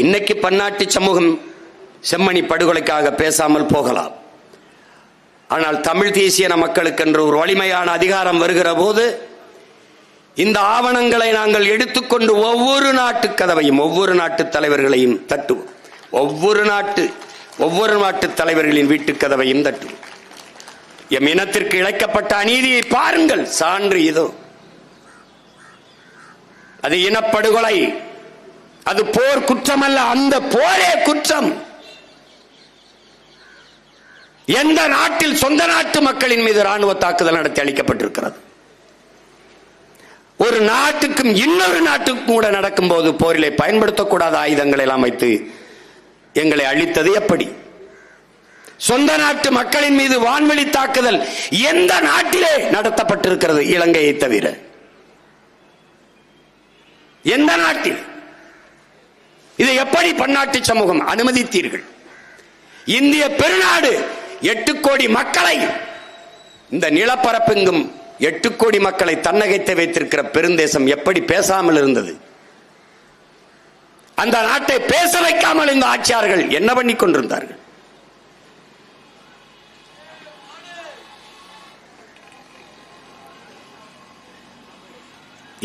இன்னைக்கு பன்னாட்டு சமூகம் செம்மணி படுகொலைக்காக பேசாமல் போகலாம். ஆனால் தமிழ் தேசியன மக்களுக்கென்று ஒரு வலிமையான அதிகாரம் வருகிற போது இந்த ஆவணங்களை நாங்கள் எடுத்துக்கொண்டு ஒவ்வொரு நாட்டு கதவையும் ஒவ்வொரு நாட்டு தலைவர்களையும் தட்டுவோம். ஒவ்வொரு நாட்டு ஒவ்வொரு நாட்டு தலைவர்களின் வீட்டு கதவையும் தட்டுவோம். எம் இனத்திற்கு இழைக்கப்பட்ட அநீதியை பாருங்கள் சான்று இதோ. அது இனப்படுகொலை. அது போர் குற்றம் அல்ல அந்த போரே குற்றம். எந்த நாட்டில் சொந்த நாட்டு மக்களின் மீது ராணுவ தாக்குதல் நடத்தி அளிக்கப்பட்டிருக்கிறது? ஒரு நாட்டுக்கும் இன்னொரு நாட்டுக்கும் கூட நடக்கும் போது போரிலே பயன்படுத்தக்கூடாத ஆயுதங்களை எல்லாம் வைத்து எங்களை அழித்தது எப்படி? சொந்த நாட்டு மக்களின் மீது வான்வெளி தாக்குதல் எந்த நாட்டிலே நடத்தப்பட்டிருக்கிறது? இலங்கையை தவிர. எந்த நாட்டில்? எப்படி பன்னாட்டு சமூகம் அனுமதித்தீர்கள்? இந்திய பெருநாடு எட்டு கோடி மக்களை இந்த நிலப்பரப்பெங்கும் எட்டு கோடி மக்களை தன்னகைத்து வைத்திருக்கிற பெருந்தேசம் எப்படி பேசாமல் இருந்தது? அந்த நாட்டை பேச வைக்காமல் இந்த ஆட்சியாளர்கள் என்ன பண்ணி கொண்டிருந்தார்கள்?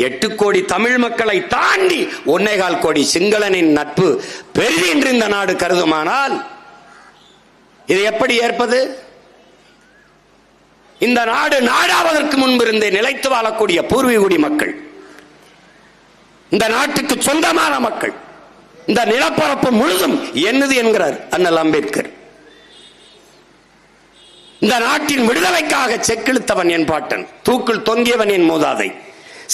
எட்டு கோடி தமிழ் மக்களை தாண்டி ஒன்னேகால் கோடி சிங்களனின் நட்பு பெரிது என்று இந்த நாடு கருதுமானால் இதை எப்படி ஏற்பது? இந்த நாடு நாடாவதற்கு முன்பு இருந்தே நிலைத்து வாழக்கூடிய பூர்வீகுடி மக்கள் இந்த நாட்டுக்கு சொந்தமான மக்கள் இந்த நிலப்பரப்பு முழுதும் என்னது என்கிறார் அண்ணல் அம்பேத்கர். இந்த நாட்டின் விடுதலைக்காக செக்கிழுத்தவன் என் பாட்டன் தூக்கில் தொங்கியவன் என் மூதாதை.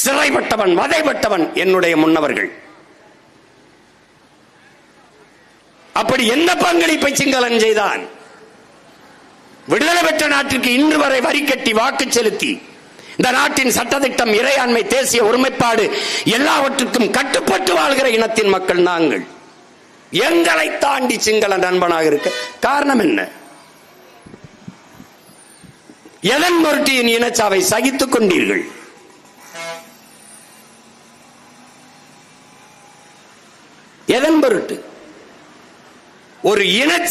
சிறைப்பட்டவன் வதைப்பட்டவன் என்னுடைய முன்னவர்கள். அப்படி எந்த பங்களிப்பை சிங்களன் செய்தான்? விடுதலை பெற்ற நாட்டிற்கு இன்று வரை வரி கட்டி வாக்கு செலுத்தி இந்த நாட்டின் சட்டத்திட்டம் இறையாண்மை தேசிய ஒருமைப்பாடு எல்லாவற்றுக்கும் கட்டுப்பட்டு வாழ்கிற இனத்தின் மக்கள் நாங்கள். எங்களை தாண்டி சிங்கள நண்பனாக இருக்க காரணம் என்ன? எதன் பொருட்டியின் இனச்சாவை சகித்துக் கொண்டீர்கள்? எதன் பொருட்டு? ஒரு இன